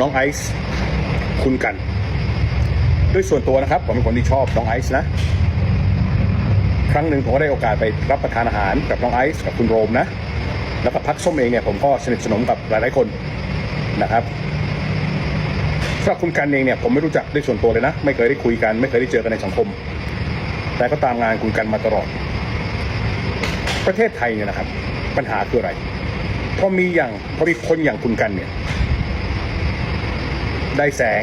น้องไอซ์คุณกัน ด้วยส่วนตัวนะครับ ผมเป็นคนที่ชอบน้องไอซ์นะ ครั้งหนึ่งผมก็ได้โอกาสไปรับประทานอาหารกับน้องไอซ์กับคุณโรมนะ แล้วก็พักส้มเองเนี่ยผมก็สนิทสนมกับหลายๆคนนะครับสำหรับคุณกันเองเนี่ยผมไม่รู้จักด้วยส่วนตัวเลยนะ ไม่เคยได้คุยกัน ไม่เคยได้เจอกันในสังคม แต่ก็ตามงานคุณกันมาตลอด ประเทศไทยเนี่ยนะครับ ปัญหาคืออะไรพอมีอย่างพอมีคนอย่างคุณกันเนี่ย ได้แสง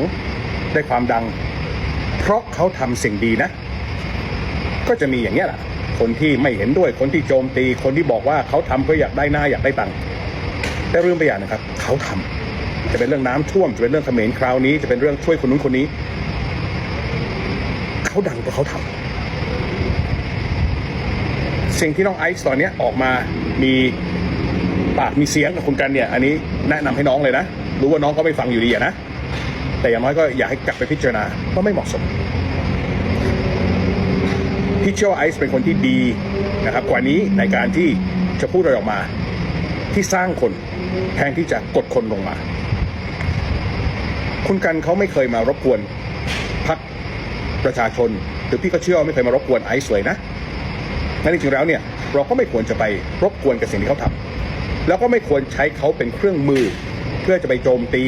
ได้ความดัง เพราะเขาทำสิ่งดีนะ ก็จะมีอย่างเงี้ยแหละคนที่ไม่เห็นด้วยคนที่โจมตี คนที่บอกว่าเขาทำเพื่ออยากได้หน้าอยากได้ตังค์แต่เรื่องไปอย่างนะครับ เขาทำจะเป็นเรื่องน้ำท่วมจะเป็นเรื่องเขมรคราวนี้จะเป็นเรื่องช่วยคนนู้นคนนี้ เขาดังเพราะเขาทำสิ่งที่น้องไอซ์ตอนนี้ออกมามีปากมีเสียงกับคุณกันเนี่ย อันนี้แนะนำให้น้องเลยนะ รู้ว่าน้องก็ไม่ฟังอยู่ดีอะนะ แต่อย่างน้อยก็อยากให้กลับไปพิจารณาว่าไม่เหมาะสมพี่เชื่อว่าไอซ์เป็นคนที่ดีนะครับกว่านี้ในการที่จะพูดอะไรออกมา ที่สร้างคนแทนที่จะกดคนลงมา คุณกันเขาไม่เคยมารบกวนพักประชาชน หรือพี่ก็เชื่อว่าไม่เคยมารบกวนไอซ์เลยนะงั้นจริงๆแล้วเนี่ยเราก็ไม่ควรจะไปรบกวนกับสิ่งที่เขาทำแล้วก็ไม่ควรใช้เขาเป็นเครื่องมือ เพื่อจะไปโจมตี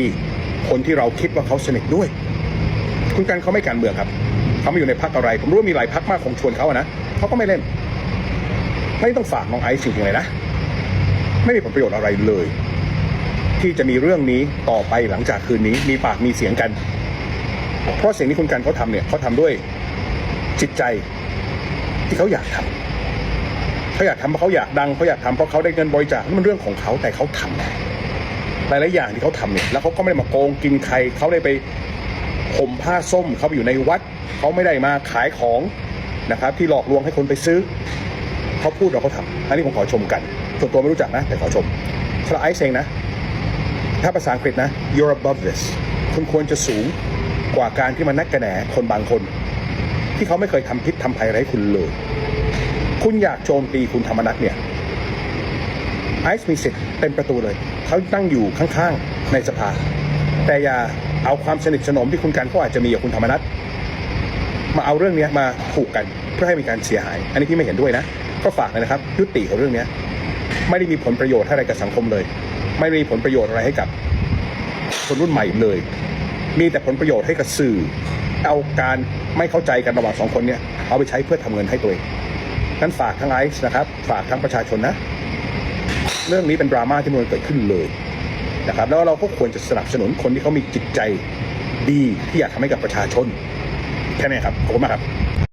คนที่เราคิดว่าเขาสนิทด้วย คุณกันเขาไม่การเมืองครับเขาไม่อยู่ในพักอะไร ผมรู้ว่ามีหลายพักมากผมชวนเขาอะนะเขาก็ไม่เล่น ไม่ต้องฝากน้องไอซ์จริงๆเลยนะ ไม่มีผลประโยชน์อะไรเลย ที่จะมีเรื่องนี้ต่อไปหลังจากคืนนี้ มีปากมีเสียงกัน เพราะสิ่งที่คุณกันเขาทำเนี่ยเขาทำด้วยจิตใจที่เขาอยากทำเขาอยากทำเพราะเขาอยากดังเขาอยากทำเพราะเขาได้เงินบริจาคนั่นมันเรื่องของเขาแต่เขาทำ หลายๆอย่างที่เขาทำเนี่ยแล้วเขาก็ไม่ได้มาโกงกินใครเขาได้ไปห่มผ้าส้มเขาไปอยู่ในวัดเขาไม่ได้มาขายของนะครับ ที่หลอกลวงให้คนไปซื้อเขาพูดเราเขาทำอันนี้ผมขอชมกันส่วนตัวไม่รู้จักนะ แต่ขอชมสำหรับไอซ์เองนะ ถ้าภาษาอังกฤษนะ you're above this คุณควรจะสูงกว่าการที่มานักกระแหนคนบางคน ที่เขาไม่เคยทำพิษทำภัยอะไรให้คุณเลย คุณอยากโจมตีคุณธรรมนัฐเนี่ย ไอซ์มีสิทธิ์เต็มประตูเลย เขานั่งอยู่ข้างๆ ในสภา แต่อย่าเอาความสนิทสนมที่คุณกันเขาอาจจะมีกับคุณธรรมนัฐมาเอาเรื่องเนี้ยมาผูกกันเพื่อให้มีการเสียหาย อันนี้พี่ไม่เห็นด้วยนะ ก็ฝากเลยนะครับ ยุติกับเรื่องเนี้ยไม่ได้มีผลประโยชน์อะไรกับสังคมเลย ไม่ได้มีผลประโยชน์อะไรให้กับคนรุ่นใหม่เลย มีแต่ผลประโยชน์ให้กับสื่อ เอาการไม่เข้าใจกันระหว่างสองคนเนี้ยเอาไปใช้เพื่อทำเงินให้ตัวเองนั้นฝากทั้งไอซ์นะครับ ฝากทั้งประชาชนนะ เรื่องนี้เป็นดราม่าที่มันเกิดขึ้นเลยนะครับแล้วเราก็ควรจะสนับสนุนคนที่เขามีจิตใจดีที่อยากทำให้กับประชาชนแค่นี้ครับขอบคุณมากครับ